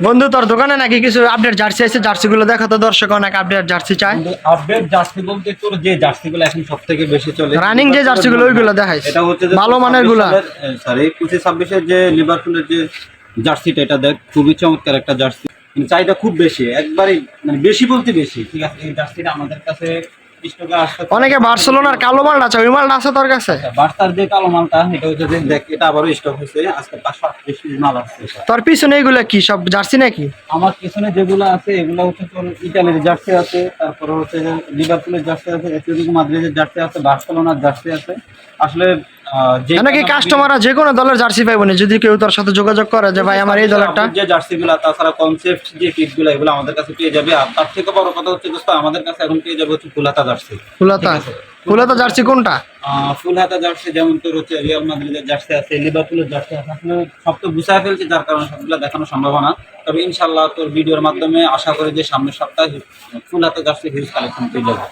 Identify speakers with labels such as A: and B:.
A: বন্ধু তোর দোকানে নাকি কিছু আপডেট জার্সি আছে? জার্সি গুলো দেখো তো দর্শক অনেক আপডেট জার্সি চায়।
B: আপডেট জার্সি বলতে তোর যে জার্সিগুলো এখন সব থেকে বেশি চলে
A: রানিং যে জার্সিগুলো ওইগুলো দেখাইছে
B: এটা হচ্ছে
A: ভালো মানেরগুলা।
B: সরি পঁচিশ ছাব্বিশের যে লিভারপুলের যে জার্সিটা এটা দেখ খুবই চমৎকার একটা জার্সি। চাহিদা খুব বেশি একবারই মানে বেশি বলতে বেশি ঠিক আছে? এই জার্সিটা আমাদের কাছে
A: অনেকে বার্সেলোনার কালো মালটা আছে ওই মালটা আছে তোর কাছে?
B: বার্সার যে কালো মালটা এটা হচ্ছে দেখ এটা আবারও স্টক হয়েছে আজকে পাঁচশো আটত্রিশ মাল আসছে এটা।
A: তোর পিছনে এগুলো কি সব জার্সি নাকি?
B: আমার পিছনে যেগুলো আছে এগুলো হচ্ছে তোর ইটালির জার্সি আছে তারপরে হচ্ছে লিভারপুলের জার্সি আছে অ্যাটলেটিকো মাদ্রিদের জার্সি আছে বার্সেলোনার জার্সি আছে। আসলে
A: নাকি কাস্টমাররা যে কোনো দলের জার্সি পাইবো না? যদি কেউ তোর সাথে যোগাযোগ করে যে ভাই আমার এই দলেরটা
B: যে জার্সিগুলো তাছাড়া কনসেপ্ট যে কিটগুলো এগুলো আমাদের কাছে পেয়ে যাবে। আর তার থেকে বড় কথা হচ্ছে দোস্ত আমাদের কাছে এখন পেয়ে যাবে হচ্ছে ফুল হাতা জার্সি
A: ফুলাতা ফুলাতা জার্সি কোনটা?
B: ফুল হাতা জার্সি যেমন তোর হচ্ছে রিয়াল মাদ্রিদের জার্সি আছে লিভারপুলের জার্সি আছে আসলে সব তো গুছায় ফেলছে যার কারণে সবগুলো দেখানো সম্ভব না। তবে ইনশাল্লাহ তোর ভিডিওর মাধ্যমে আশা করি যে সামনের সপ্তাহে ফুল হাতা জার্সি হিউজ কালেকশন পেয়ে যাবে।